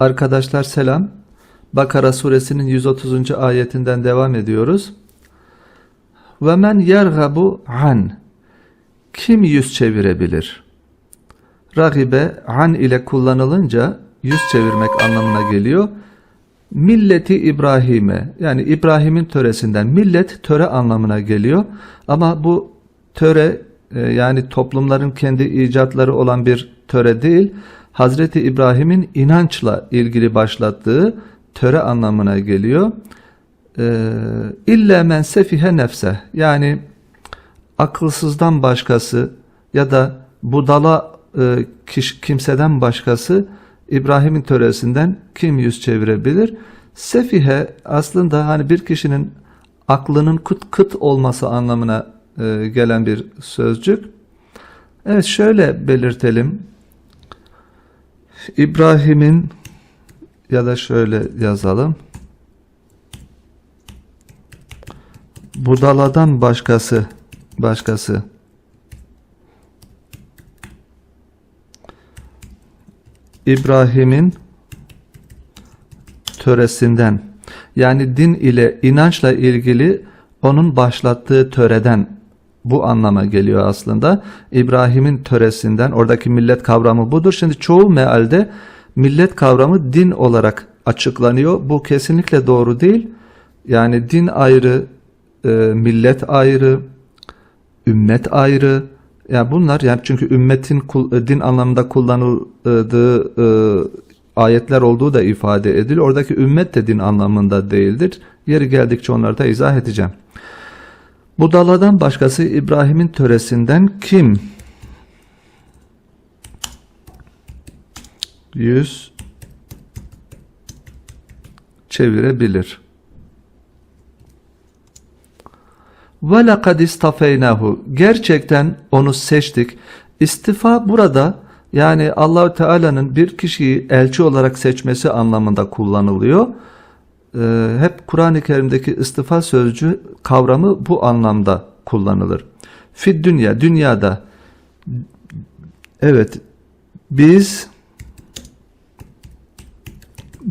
Arkadaşlar selam. Bakara suresinin 130. ayetinden devam ediyoruz. Ve men yergabu an. Kim yüz çevirebilir? Ragibe an ile kullanılınca yüz çevirmek anlamına geliyor. Milleti İbrahim'e yani İbrahim'in töresinden millet töre anlamına geliyor. Ama bu töre yani toplumların kendi icatları olan bir töre değil. Hazreti İbrahim'in inançla ilgili başlattığı töre anlamına geliyor. Ee, İlla men sefihe nefse yani akılsızdan başkası ya da budala e, kimseden başkası İbrahim'in töresinden kim yüz çevirebilir? Sefihe aslında hani bir kişinin aklının kıt kıt olması anlamına e, gelen bir sözcük. Evet şöyle belirtelim. İbrahim'in ya da şöyle yazalım. Budaladan başkası başkası İbrahim'in töresinden yani din ile inançla ilgili onun başlattığı töreden bu anlama geliyor aslında. İbrahim'in töresinden oradaki millet kavramı budur. Şimdi çoğu mealde millet kavramı din olarak açıklanıyor. Bu kesinlikle doğru değil. Yani din ayrı, e, millet ayrı, ümmet ayrı. Yani bunlar yani çünkü ümmetin e, din anlamında kullanıldığı e, ayetler olduğu da ifade ediliyor. Oradaki ümmet de din anlamında değildir. Yeri geldikçe onları da izah edeceğim. Budaladan başkası İbrahim'in töresinden kim? Yüz çevirebilir. Ve lekad istafeynahu. Gerçekten onu seçtik. İstifa burada yani Allahü Teala'nın bir kişiyi elçi olarak seçmesi anlamında kullanılıyor. Ee, hep Kur'an-ı Kerim'deki istifa sözcüğü kavramı bu anlamda kullanılır. Fid dünya, dünyada evet biz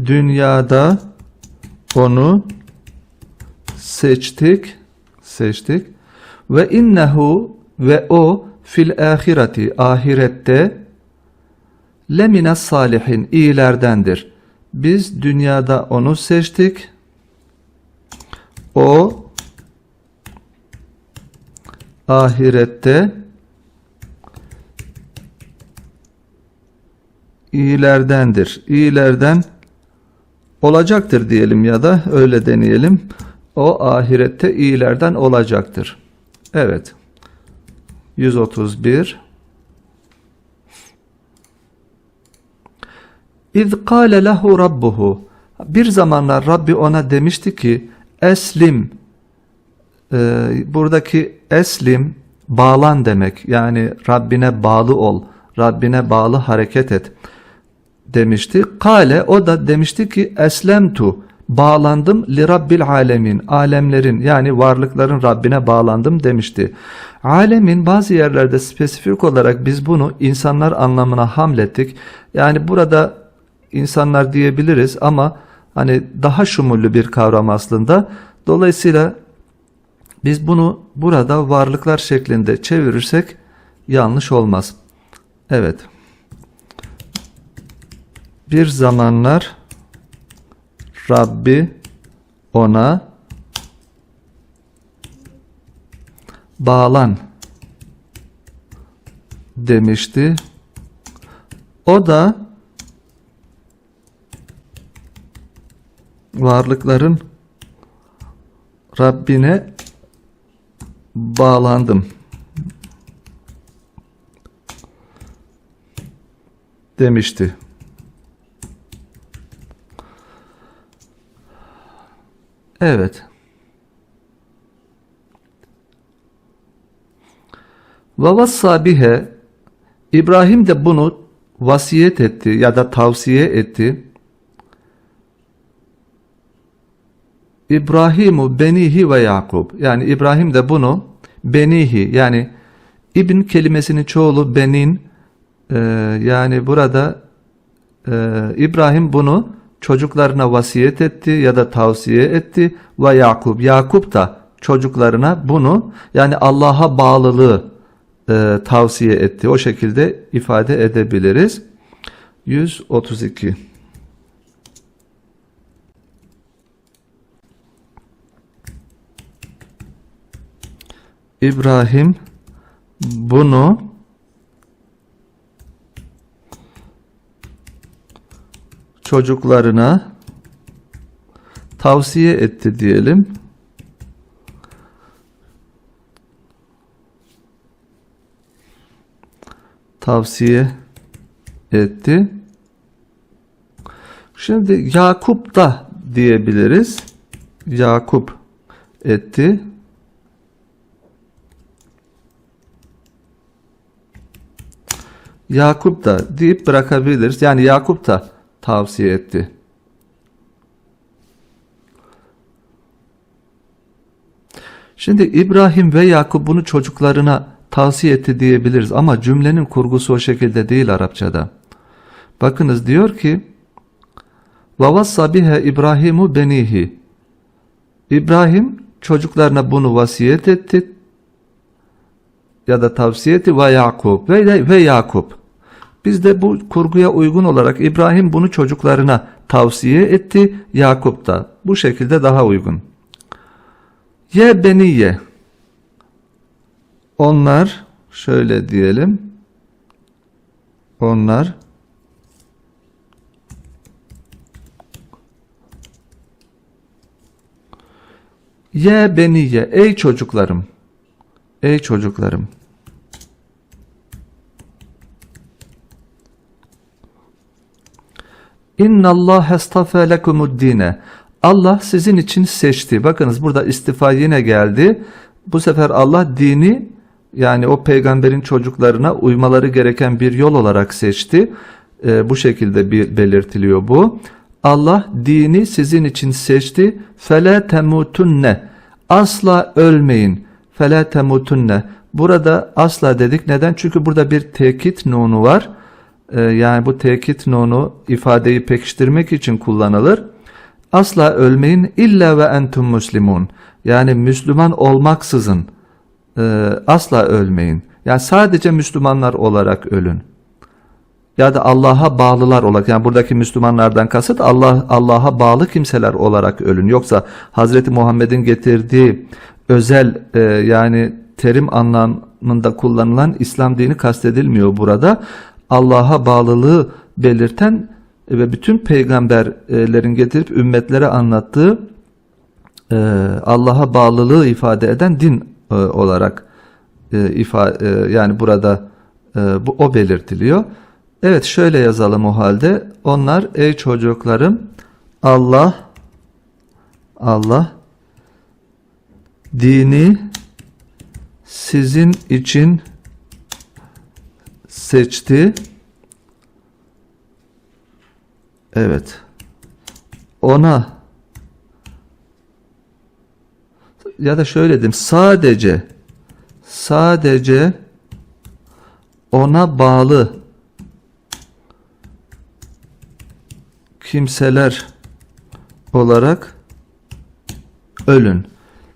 dünyada onu seçtik seçtik ve innehu ve o fil ahireti ahirette lemine salihin iyilerdendir. Biz dünyada onu seçtik. O ahirette iyilerdendir. İyilerden olacaktır diyelim ya da öyle deneyelim. O ahirette iyilerden olacaktır. Evet. 131 İz kâle lehu rabbuhu Bir zamanlar Rabbi ona demişti ki eslim Ee, buradaki eslim bağlan demek yani Rabbine bağlı ol Rabbine bağlı hareket et demişti. Kale o da demişti ki eslemtu bağlandım li rabbil alemin alemlerin yani varlıkların Rabbine bağlandım demişti. Alemin bazı yerlerde spesifik olarak biz bunu insanlar anlamına hamlettik. Yani burada insanlar diyebiliriz ama hani daha şumullü bir kavram aslında. Dolayısıyla biz bunu burada varlıklar şeklinde çevirirsek yanlış olmaz. Evet. Bir zamanlar Rabbi ona bağlan demişti. O da varlıkların Rabbine bağlandım demişti. Evet. Ve vassa bihe İbrahim de bunu vasiyet etti ya da tavsiye etti. İbrahimu benihi ve Yakub. Yani İbrahim de bunu benihi yani İbn kelimesinin çoğulu benin e, yani burada e, İbrahim bunu çocuklarına vasiyet etti ya da tavsiye etti ve Yakup. Yakup da çocuklarına bunu yani Allah'a bağlılığı e, tavsiye etti. O şekilde ifade edebiliriz. 132 İbrahim bunu çocuklarına tavsiye etti diyelim. Tavsiye etti. Şimdi Yakup da diyebiliriz. Yakup etti. Yakup da deyip bırakabiliriz. Yani Yakup da tavsiye etti. Şimdi İbrahim ve Yakup bunu çocuklarına tavsiye etti diyebiliriz ama cümlenin kurgusu o şekilde değil Arapçada. Bakınız diyor ki وَوَصَّ بِهَا İbrahimu benihi İbrahim çocuklarına bunu vasiyet etti ya da tavsiye etti ve Yakup ve, de- ve Yakup. Biz de bu kurguya uygun olarak İbrahim bunu çocuklarına tavsiye etti, Yakup da. Bu şekilde daha uygun. Ye beniye. Onlar şöyle diyelim. Onlar Ye beniye ey çocuklarım. Ey çocuklarım. İnna Allah estafe lekumud dine. Allah sizin için seçti. Bakınız burada istifa yine geldi. Bu sefer Allah dini yani o peygamberin çocuklarına uymaları gereken bir yol olarak seçti. Ee, bu şekilde bir belirtiliyor bu. Allah dini sizin için seçti. Fele temutunne. Asla ölmeyin. Fele temutunne. Burada asla dedik. Neden? Çünkü burada bir tekit nunu var. Ee, yani bu tekit nunu ifadeyi pekiştirmek için kullanılır. Asla ölmeyin illa ve entum muslimun. Yani Müslüman olmaksızın e, asla ölmeyin. Yani sadece Müslümanlar olarak ölün. Ya da Allah'a bağlılar olarak yani buradaki Müslümanlardan kasıt Allah Allah'a bağlı kimseler olarak ölün. Yoksa Hazreti Muhammed'in getirdiği özel e, yani terim anlamında kullanılan İslam dini kastedilmiyor burada. Allah'a bağlılığı belirten ve bütün peygamberlerin getirip ümmetlere anlattığı e, Allah'a bağlılığı ifade eden din e, olarak e, ifa, e, yani burada bu o belirtiliyor. Evet şöyle yazalım o halde. Onlar ey çocuklarım Allah Allah dini sizin için seçti. Evet. Ona ya da şöyle diyeyim sadece sadece ona bağlı kimseler olarak ölün.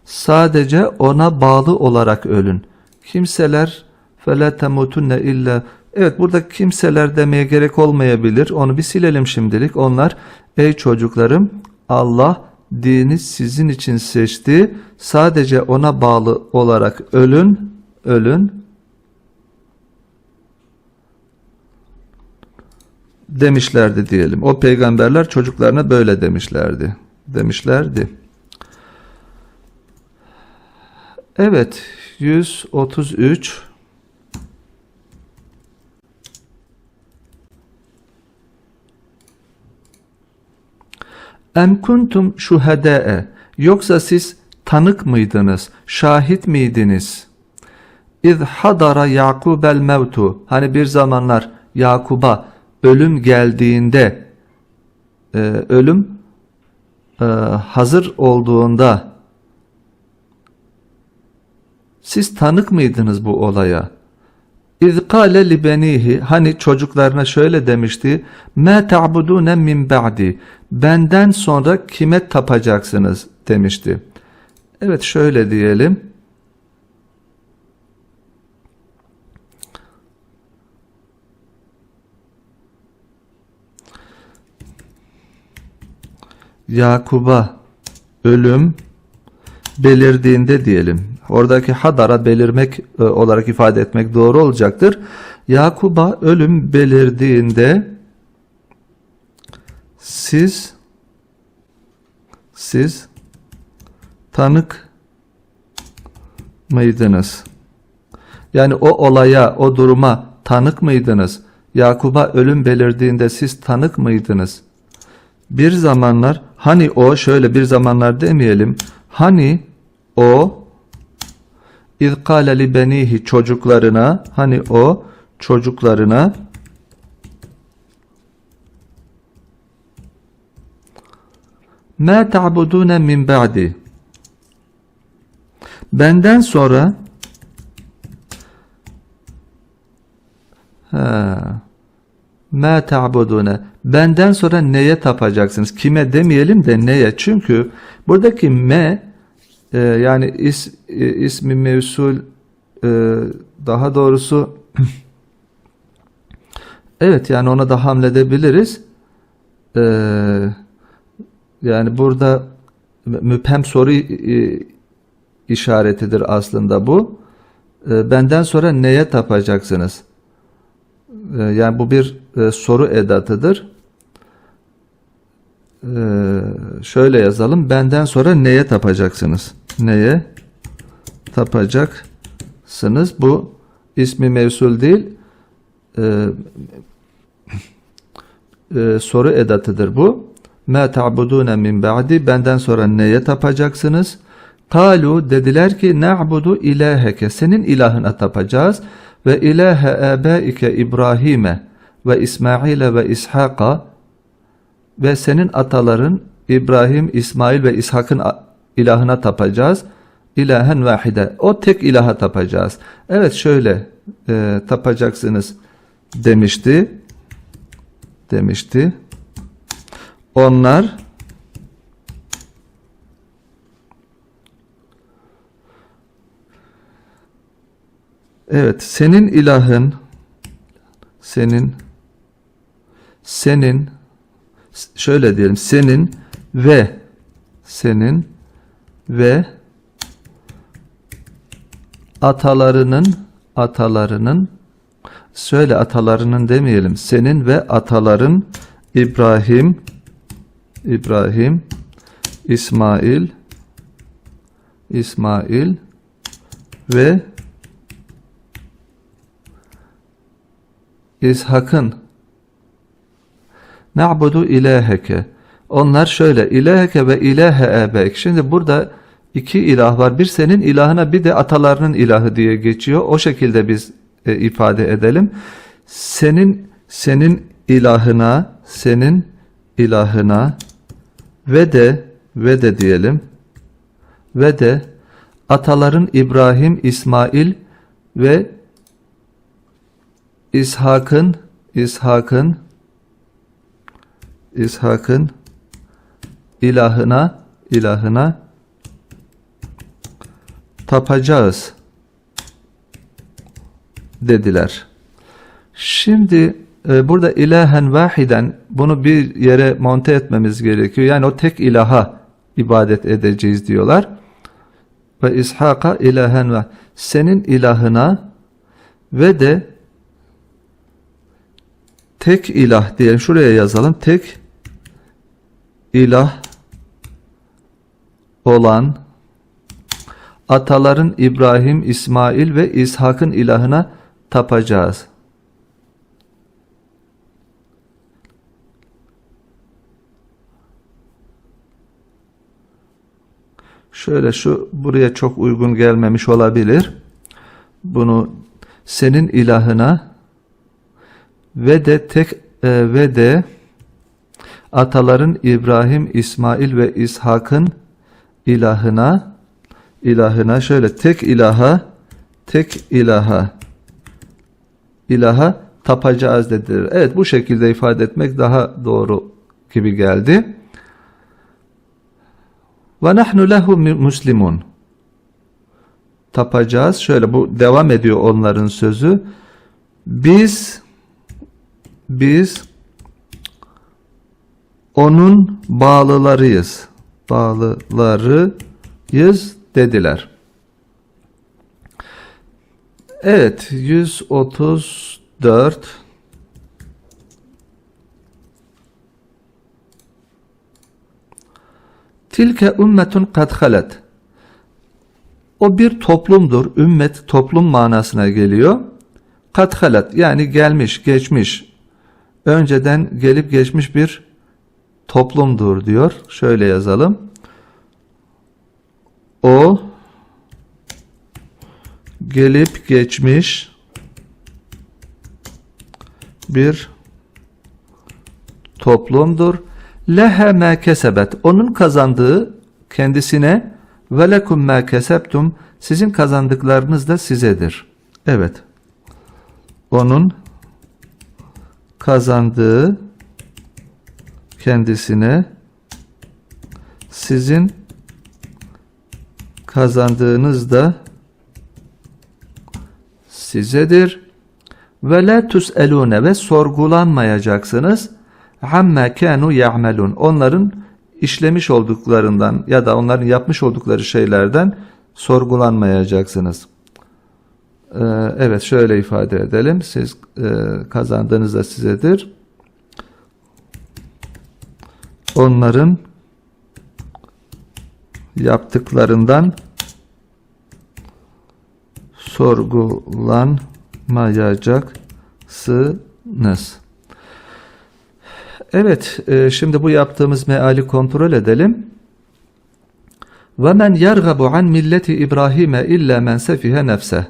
Sadece ona bağlı olarak ölün. Kimseler fela temutunne illa Evet burada kimseler demeye gerek olmayabilir. Onu bir silelim şimdilik. Onlar ey çocuklarım Allah dini sizin için seçti. Sadece ona bağlı olarak ölün, ölün. demişlerdi diyelim. O peygamberler çocuklarına böyle demişlerdi. Demişlerdi. Evet, 133 Em kuntum şuhedâe yoksa siz tanık mıydınız, şahit miydiniz? İz hadara Yakubel mevtu hani bir zamanlar Yakub'a ölüm geldiğinde e, ölüm e, hazır olduğunda siz tanık mıydınız bu olaya? İz kâle li benihi hani çocuklarına şöyle demişti. Ma ta'budune min ba'di. Benden sonra kime tapacaksınız demişti. Evet şöyle diyelim. Yakub'a ölüm belirdiğinde diyelim. Oradaki hadara belirmek e, olarak ifade etmek doğru olacaktır. Yakub'a ölüm belirdiğinde siz siz tanık mıydınız? Yani o olaya, o duruma tanık mıydınız? Yakub'a ölüm belirdiğinde siz tanık mıydınız? Bir zamanlar hani o şöyle bir zamanlar demeyelim. Hani o İz kâle li benihi çocuklarına hani o çocuklarına Ma ta'budune min ba'di Benden sonra ha, Ma ta'budune Benden sonra neye tapacaksınız? Kime demeyelim de neye? Çünkü buradaki me e, yani is, e, ismi mevsul e, daha doğrusu evet yani ona da hamledebiliriz. E, yani burada müphem soru e, işaretidir aslında bu. E, benden sonra neye tapacaksınız? E, yani bu bir e, soru edatıdır. E, şöyle yazalım. Benden sonra neye tapacaksınız? Neye tapacaksınız? Bu ismi mevsul değil. E, e, soru edatıdır bu. Ma ta'budune min ba'di benden sonra neye tapacaksınız? Kalu dediler ki na'budu ilaheke senin ilahına tapacağız ve ilahe abaike İbrahim'e ve İsmail'e ve İshak'a ve senin ataların İbrahim, İsmail ve İshak'ın ilahına tapacağız. İlahen vahide. O tek ilaha tapacağız. Evet şöyle e, tapacaksınız demişti. Demişti. Onlar Evet, senin ilahın senin senin şöyle diyelim senin ve senin ve atalarının atalarının söyle atalarının demeyelim senin ve ataların İbrahim İbrahim İsmail İsmail ve İshak'ın Na'budu ilaheke. Onlar şöyle ilaheke ve ilahe ebek. Şimdi burada iki ilah var. Bir senin ilahına bir de atalarının ilahı diye geçiyor. O şekilde biz e, ifade edelim. Senin senin ilahına, senin ilahına ve de ve de diyelim. Ve de ataların İbrahim, İsmail ve İshak'ın İshak'ın İshak'ın ilahına ilahına tapacağız dediler. Şimdi e, burada ilahen vahiden bunu bir yere monte etmemiz gerekiyor. Yani o tek ilaha ibadet edeceğiz diyorlar. Ve İshak'a ilahen ve senin ilahına ve de tek ilah diyelim. Şuraya yazalım. Tek ilah olan ataların İbrahim, İsmail ve İshak'ın ilahına tapacağız. Şöyle şu buraya çok uygun gelmemiş olabilir. Bunu senin ilahına ve de tek e, ve de ataların İbrahim, İsmail ve İshak'ın ilahına ilahına şöyle tek ilaha tek ilaha ilaha tapacağız dediler. Evet bu şekilde ifade etmek daha doğru gibi geldi. Ve nahnu lehu muslimun. Tapacağız. Şöyle bu devam ediyor onların sözü. Biz biz onun bağlılarıyız. Bağlılarıyız dediler. Evet 134 Tilke ümmetun kad halet. O bir toplumdur. Ümmet toplum manasına geliyor. Kad halet yani gelmiş, geçmiş. Önceden gelip geçmiş bir toplumdur diyor. Şöyle yazalım. O gelip geçmiş bir toplumdur. Lehe ma kesebet. Onun kazandığı kendisine ve lekum ma kesebtum. Sizin kazandıklarınız da sizedir. Evet. Onun kazandığı kendisine sizin kazandığınız da sizedir. Ve la tus'elune ve sorgulanmayacaksınız. Amma kanu ya'melun. Onların işlemiş olduklarından ya da onların yapmış oldukları şeylerden sorgulanmayacaksınız. Ee, evet şöyle ifade edelim. Siz e, kazandığınız da sizedir. Onların yaptıklarından sorgulanmayacaksınız. Evet, e, şimdi bu yaptığımız meali kontrol edelim. وَمَنْ يَرْغَبُ عَنْ مِلَّةِ İbrahim'e illa مَنْ سَفِهَ nefse.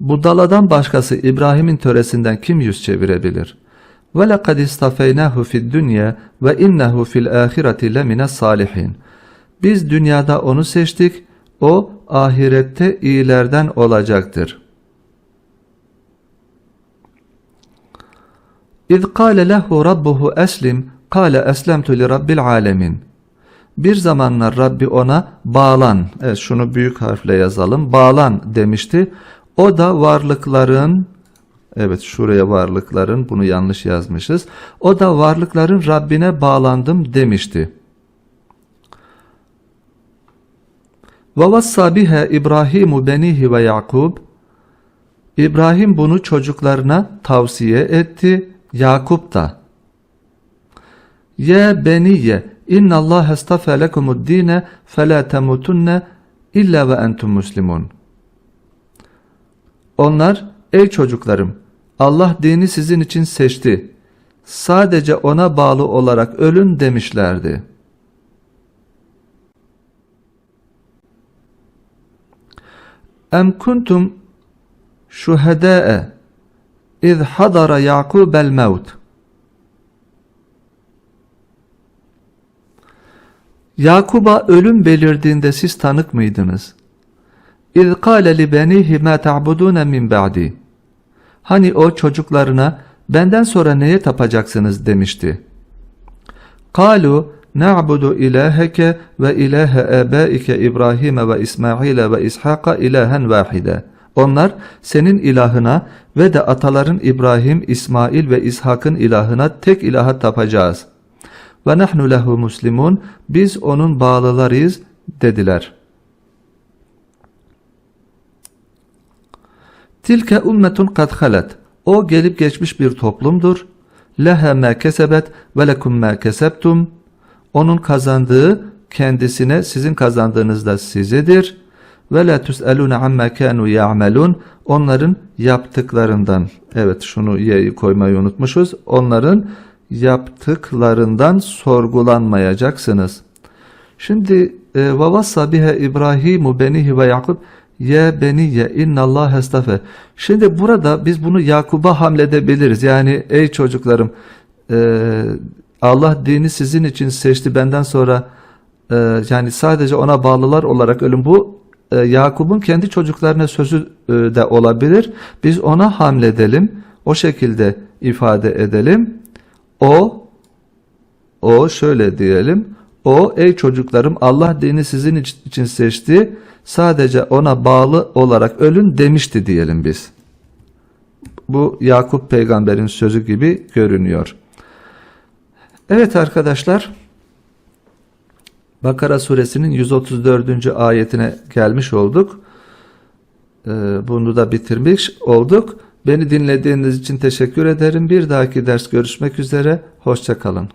Budaladan başkası İbrahim'in töresinden kim yüz çevirebilir? وَلَقَدْ اِسْتَفَيْنَاهُ فِي الدُّنْيَا وَاِنَّهُ فِي الْآخِرَةِ لَمِنَ الصَّالِحِينَ Biz dünyada onu seçtik, o ahirette iyilerden olacaktır. İz kâle lehu rabbuhu eslim, kâle eslemtu li rabbil alemin. Bir zamanlar Rabbi ona bağlan, evet şunu büyük harfle yazalım, bağlan demişti. O da varlıkların, evet şuraya varlıkların, bunu yanlış yazmışız. O da varlıkların Rabbine bağlandım demişti. Ve biha İbrahimu benihi ve Yakub. İbrahim bunu çocuklarına tavsiye etti. Yakup da. Ya beniye inna Allah estafa lekumud dine fela temutunne illa ve entum muslimun. Onlar ey çocuklarım Allah dini sizin için seçti. Sadece ona bağlı olarak ölün demişlerdi. Em kuntum şuhedâe iz hadara Yakubel mevt. Yakub'a ölüm belirdiğinde siz tanık mıydınız? İz kâle li benihi mâ ta'budûne min ba'di. Hani o çocuklarına benden sonra neye tapacaksınız demişti. Kalu na'budu ilaheke ve ilahe abaike İbrahim ve İsmail ve İshak'a ilahen vahide. Onlar senin ilahına ve de ataların İbrahim, İsmail ve İshak'ın ilahına tek ilaha tapacağız. Ve nahnu lehu muslimun. Biz onun bağlılarıyız dediler. Tilke ummetun kad halet. O gelip geçmiş bir toplumdur. Leha ma kesebet ve lekum ma kesebtum. Onun kazandığı kendisine sizin kazandığınız da sizedir. Ve la tusaluna amma kanu ya'malun. Onların yaptıklarından. Evet şunu y'yi koymayı unutmuşuz. Onların yaptıklarından sorgulanmayacaksınız. Şimdi ve vassa biha İbrahimu benihi ve Yakub ye beniye innallah estafe. Şimdi burada biz bunu Yakub'a hamledebiliriz. Yani ey çocuklarım e, Allah dini sizin için seçti benden sonra e, yani sadece ona bağlılar olarak ölüm bu e, Yakup'un kendi çocuklarına sözü e, de olabilir. Biz ona hamledelim. O şekilde ifade edelim. O o şöyle diyelim. O ey çocuklarım Allah dini sizin iç- için seçti. Sadece ona bağlı olarak ölün demişti diyelim biz. Bu Yakup peygamberin sözü gibi görünüyor. Evet arkadaşlar. Bakara suresinin 134. ayetine gelmiş olduk. Ee, Bunu da bitirmiş olduk. Beni dinlediğiniz için teşekkür ederim. Bir dahaki ders görüşmek üzere. Hoşçakalın.